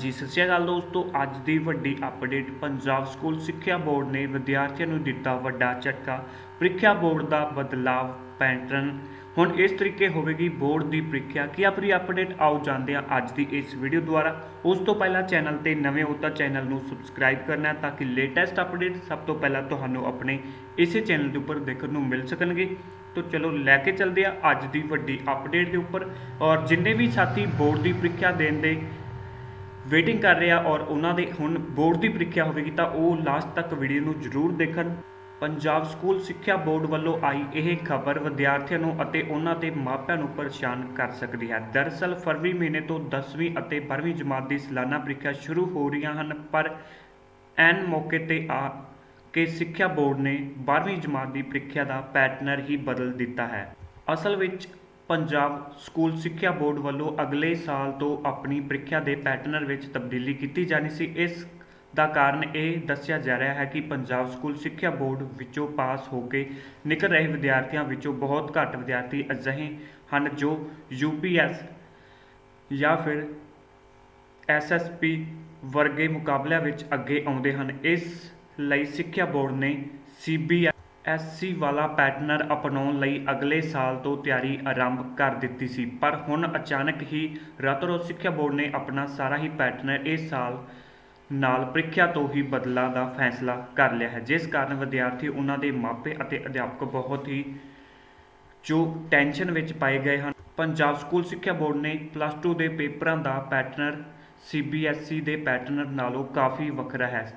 ਹਾਂਜੀ, ਸਤਿ ਸ਼੍ਰੀ ਅਕਾਲ ਦੋਸਤੋ। ਅੱਜ ਦੀ ਵੱਡੀ ਅਪਡੇਟ ਪੰਜਾਬ ਸਕੂਲ ਸਿੱਖਿਆ ਬੋਰਡ ਨੇ ਵਿਦਿਆਰਥੀਆਂ ਨੂੰ ਦਿੱਤਾ ਵੱਡਾ ਝਟਕਾ। ਪ੍ਰੀਖਿਆ ਬੋਰਡ ਦਾ ਬਦਲਾਵ ਪੈਟਰਨ। ਹੁਣ ਇਸ ਤਰੀਕੇ ਹੋਵੇਗੀ ਬੋਰਡ ਦੀ ਪ੍ਰੀਖਿਆ। ਕੀ ਆਪਣੀ ਅਪਡੇਟ ਆਓ ਜਾਣਦੇ ਹਾਂ ਅੱਜ ਦੀ ਇਸ ਵੀਡੀਓ ਦੁਆਰਾ। ਉਸ ਤੋਂ ਪਹਿਲਾਂ ਚੈਨਲ ਤੇ ਨਵੇਂ ਹੋ ਤਾਂ ਚੈਨਲ ਨੂੰ ਸਬਸਕ੍ਰਾਈਬ ਕਰਨਾ ਤਾਂ ਕਿ ਲੇਟੈਸਟ ਅਪਡੇਟ ਸਭ ਤੋਂ ਪਹਿਲਾਂ ਤੁਹਾਨੂੰ ਆਪਣੇ ਇਸੇ ਚੈਨਲ ਦੇ ਉੱਪਰ ਦੇਖਣ ਨੂੰ ਮਿਲ ਸਕਣਗੇ। ਤੋ ਚਲੋ ਲੈ ਕੇ ਚੱਲਦੇ ਆ ਅੱਜ ਦੀ ਵੱਡੀ ਅਪਡੇਟ ਦੇ ਉੱਪਰ। ਔਰ ਜਿੰਨੇ ਵੀ ਸਾਥੀ ਬੋਰਡ ਦੀ ਪ੍ਰੀਖਿਆ ਦੇਣ ਦੇ ਵੇਟਿੰਗ ਕਰ ਰਿਹਾ ਔਰ ਉਹਨਾਂ ਦੇ ਹੁਣ ਬੋਰਡ ਦੀ ਪ੍ਰੀਖਿਆ ਹੋਵੇਗੀ ਤਾਂ ਉਹ ਲਾਸਟ ਤੱਕ ਵੀਡੀਓ ਨੂੰ ਜ਼ਰੂਰ ਦੇਖਣ। ਪੰਜਾਬ ਸਕੂਲ ਸਿੱਖਿਆ ਬੋਰਡ ਵੱਲੋਂ ਆਈ ਇਹ ਖਬਰ ਵਿਦਿਆਰਥੀਆਂ ਨੂੰ ਅਤੇ ਉਹਨਾਂ ਦੇ ਮਾਪਿਆਂ ਨੂੰ ਪਰੇਸ਼ਾਨ ਕਰ ਸਕਦੀ ਹੈ। ਦਰਅਸਲ ਫਰਵਰੀ ਮਹੀਨੇ ਤੋਂ 10ਵੀਂ ਅਤੇ 12ਵੀਂ ਜਮਾਤ ਦੀ ਸਾਲਾਨਾ ਪ੍ਰੀਖਿਆ ਸ਼ੁਰੂ ਹੋ ਰਹੀਆਂ ਹਨ, ਪਰ ਐਨ ਮੌਕੇ ਤੇ ਆ ਕਿ ਸਿੱਖਿਆ ਬੋਰਡ ਨੇ 12ਵੀਂ ਜਮਾਤ ਦੀ ਪ੍ਰੀਖਿਆ ਦਾ ਪੈਟਰਨ ਹੀ ਬਦਲ ਦਿੱਤਾ ਹੈ। ਅਸਲ ਵਿੱਚ ਪੰਜਾਬ ਸਕੂਲ ਸਿੱਖਿਆ ਬੋਰਡ ਵੱਲੋਂ ਅਗਲੇ ਸਾਲ ਤੋਂ ਆਪਣੀ ਪ੍ਰੀਖਿਆ ਦੇ ਪੈਟਰਨ ਵਿੱਚ ਤਬਦੀਲੀ ਕੀਤੀ ਜਾਣੀ ਸੀ। ਇਸ ਦਾ ਕਾਰਨ ਇਹ ਦੱਸਿਆ ਜਾ ਰਿਹਾ ਹੈ ਕਿ ਪੰਜਾਬ ਸਕੂਲ ਸਿੱਖਿਆ ਬੋਰਡ ਵਿੱਚੋਂ ਪਾਸ ਹੋ ਕੇ ਨਿਕਲ ਰਹੇ ਵਿਦਿਆਰਥੀਆਂ ਵਿੱਚੋਂ ਬਹੁਤ ਘੱਟ ਵਿਦਿਆਰਥੀ ਅਜਿਹੇ ਹਨ ਜੋ ਯੂਪੀਐਸ ਜਾਂ ਫਿਰ ਐਸਐਸਪੀ ਵਰਗੇ ਮੁਕਾਬਲਿਆਂ ਵਿੱਚ ਅੱਗੇ ਆਉਂਦੇ ਹਨ। ਇਸ ਲਈ ਸਿੱਖਿਆ ਬੋਰਡ ਨੇ ਸੀਬੀਐਸਈ ਵਾਲਾ ਪੈਟਰਨ ਅਪਣਾਉਣ ਲਈ ਅਗਲੇ ਸਾਲ ਤੋਂ ਤਿਆਰੀ ਆਰੰਭ ਕਰ ਦਿੱਤੀ ਸੀ, ਪਰ ਹੁਣ ਅਚਾਨਕ ਹੀ ਰਾਤੋਂ ਸਿੱਖਿਆ ਬੋਰਡ ਨੇ ਆਪਣਾ ਸਾਰਾ ਹੀ ਪੈਟਰਨ ਇਸ ਸਾਲ ਨਾਲ ਪ੍ਰੀਖਿਆ ਤੋਂ ਹੀ ਬਦਲਾ ਦਾ ਫੈਸਲਾ ਕਰ ਲਿਆ ਹੈ, ਜਿਸ ਕਾਰਨ ਵਿਦਿਆਰਥੀ ਉਹਨਾਂ ਦੇ ਮਾਪੇ ਅਤੇ ਅਧਿਆਪਕ ਬਹੁਤ ਹੀ ਜੋ ਟੈਨਸ਼ਨ ਵਿੱਚ ਪਾਏ ਗਏ ਹਨ। ਪੰਜਾਬ ਸਕੂਲ ਸਿੱਖਿਆ ਬੋਰਡ ਨੇ ਪਲੱਸ 2 ਦੇ ਪੇਪਰਾਂ ਦਾ ਪੈਟਰਨ ਸੀਬੀਐਸਈ ਦੇ ਪੈਟਰਨ ਨਾਲੋਂ ਕਾਫੀ ਵੱਖਰਾ ਹੈ।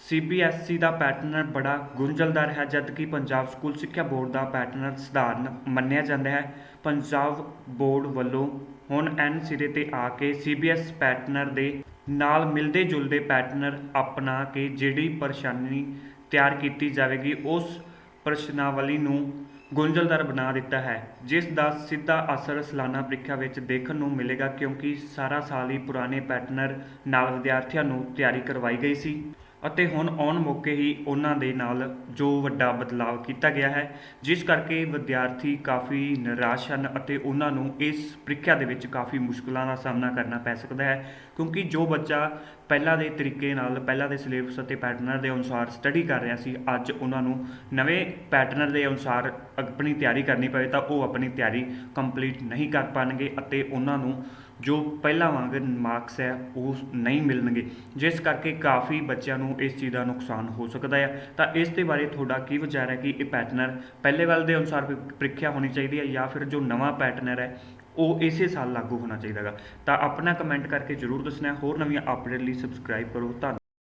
ਸੀਬੀਐਸਈ ਦਾ ਪੈਟਰਨ ਬੜਾ ਗੁੰਝਲਦਾਰ ਹੈ, ਜਦਕਿ ਪੰਜਾਬ ਸਕੂਲ ਸਿੱਖਿਆ ਬੋਰਡ ਦਾ ਪੈਟਰਨ ਸਧਾਰਨ ਮੰਨਿਆ ਜਾਂਦਾ ਹੈ। ਪੰਜਾਬ ਬੋਰਡ ਵੱਲੋਂ ਹੁਣ ਐਨ ਸਿਰੇ ਤੇ ਆ ਕੇ ਸੀਬੀਐਸ ਪੈਟਰਨ ਦੇ ਨਾਲ ਮਿਲਦੇ ਜੁਲਦੇ ਪੈਟਰਨ ਅਪਣਾ ਕੇ ਜਿਹੜੀ ਪਰੇਸ਼ਾਨੀ ਤਿਆਰ ਕੀਤੀ ਜਾਵੇਗੀ, ਉਸ ਪ੍ਰਸ਼ਨਾਵਲੀ ਨੂੰ ਗੁੰਝਲਦਾਰ ਬਣਾ ਦਿੱਤਾ ਹੈ, ਜਿਸ ਦਾ ਸਿੱਧਾ ਅਸਰ ਸਾਲਾਨਾ ਪ੍ਰੀਖਿਆ ਵਿੱਚ ਦੇਖਣ ਨੂੰ ਮਿਲੇਗਾ, ਕਿਉਂਕਿ ਸਾਰਾ ਸਾਲ ਹੀ ਪੁਰਾਣੇ ਪੈਟਰਨਰ ਨਾਲ ਵਿਦਿਆਰਥੀਆਂ ਨੂੰ ਤਿਆਰੀ ਕਰਵਾਈ ਗਈ ਸੀ। ਅਤੇ ਹੁਣ ਆਉਣ ਮੌਕੇ ਹੀ ਉਹਨਾਂ ਦੇ ਨਾਲ ਜੋ ਵੱਡਾ ਬਦਲਾਅ ਕੀਤਾ ਗਿਆ ਹੈ, ਜਿਸ ਕਰਕੇ ਵਿਦਿਆਰਥੀ ਕਾਫੀ ਨਿਰਾਸ਼ ਹਨ ਅਤੇ ਉਹਨਾਂ ਨੂੰ ਇਸ ਪ੍ਰੀਖਿਆ ਦੇ ਵਿੱਚ ਕਾਫੀ ਮੁਸ਼ਕਲਾਂ ਦਾ ਸਾਹਮਣਾ ਕਰਨਾ ਪੈ ਸਕਦਾ ਹੈ, ਕਿਉਂਕਿ ਜੋ ਬੱਚਾ ਪਹਿਲਾਂ ਦੇ ਤਰੀਕੇ ਨਾਲ, ਪਹਿਲਾਂ ਦੇ ਸਿਲੇਬਸ ਅਤੇ ਪੈਟਰਨ ਦੇ ਅਨੁਸਾਰ ਸਟੱਡੀ ਕਰ ਰਿਹਾ ਸੀ, ਅੱਜ ਉਹਨਾਂ ਨੂੰ ਨਵੇਂ ਪੈਟਰਨ ਦੇ ਅਨੁਸਾਰ ਆਪਣੀ ਤਿਆਰੀ ਕਰਨੀ ਪਵੇ ਤਾਂ ਉਹ ਆਪਣੀ ਤਿਆਰੀ ਕੰਪਲੀਟ ਨਹੀਂ ਕਰ ਪਾਣਗੇ ਅਤੇ ਉਹਨਾਂ ਨੂੰ ਜੋ ਪਹਿਲਾਂ ਵਾਂਗ ਮਾਰਕਸ ਹੈ, ਉਹ ਨਹੀਂ ਮਿਲਣਗੇ। ਜਿਸ ਕਰਕੇ ਕਾਫੀ ਬੱਚਿਆਂ ਨੂੰ ਇਸ ਚੀਜ਼ ਦਾ ਨੁਕਸਾਨ ਹੋ ਸਕਦਾ ਹੈ। ਤਾਂ ਇਸ ਦੇ ਬਾਰੇ ਤੁਹਾਡਾ ਕੀ ਵਿਚਾਰ ਹੈ ਕਿ ਇਹ ਪੈਟਰਨਰ ਪਹਿਲੇ ਵੱਲ ਦੇ ਅਨੁਸਾਰ ਪ੍ਰੀਖਿਆ ਹੋਣੀ ਚਾਹੀਦੀ ਹੈ ਜਾਂ ਫਿਰ ਜੋ ਨਵਾਂ ਪੈਟਰਨਰ ਹੈ, ਉਹ ਇਸੇ ਸਾਲ ਲਾਗੂ ਹੋਣਾ ਚਾਹੀਦਾ ਹੈਗਾ। ਤਾਂ ਆਪਣਾ ਕਮੈਂਟ ਕਰਕੇ ਜਰੂਰ ਦੱਸਣਾ ਹੋਰ ਨਵੀਆਂ ਅਪਡੇਟ ਲਈ ਸਬਸਕ੍ਰਾਈਬ ਕਰੋ। ਧੰਨਵਾਦ।